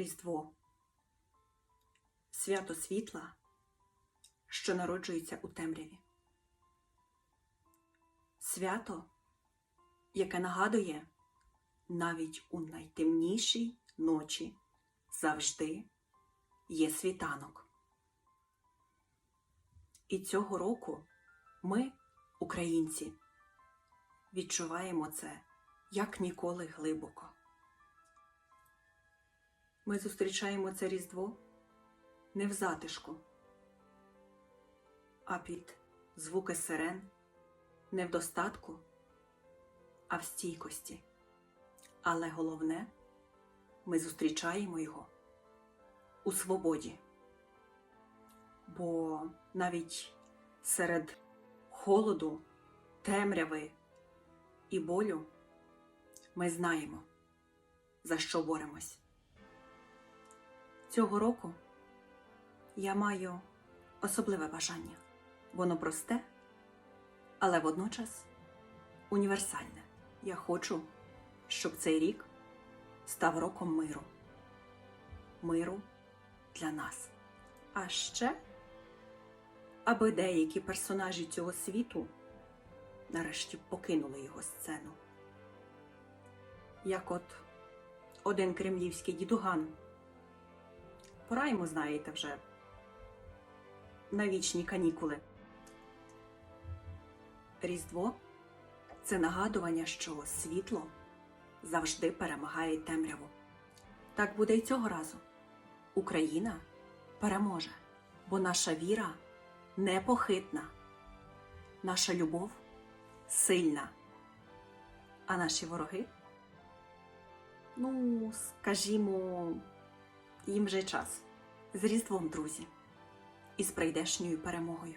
Різдво. Свято світла, що народжується у темряві. Свято, яке нагадує навіть у найтемнішій ночі завжди є світанок. І цього року ми, українці, відчуваємо це як ніколи глибоко. Ми зустрічаємо це Різдво не в затишку, а під звуки сирен, не в достатку, а в стійкості. Але головне, ми зустрічаємо його у свободі. Бо навіть серед холоду, темряви і болю ми знаємо, за що боремось. Цього року я маю особливе бажання. Воно просте, але водночас універсальне. Я хочу, щоб цей рік став роком миру. Миру для нас. А ще, аби деякі персонажі цього світу нарешті покинули його сцену. Як от один кремлівський дідуган. Пора йому, знаєте, вже на вічні канікули. Різдво це нагадування, що світло завжди перемагає темряву. Так буде і цього разу. Україна переможе, бо наша віра непохитна, наша любов сильна, а наші вороги, ну, скажімо, їм вже час. З Різдвом, друзі, і з прийдешньою перемогою.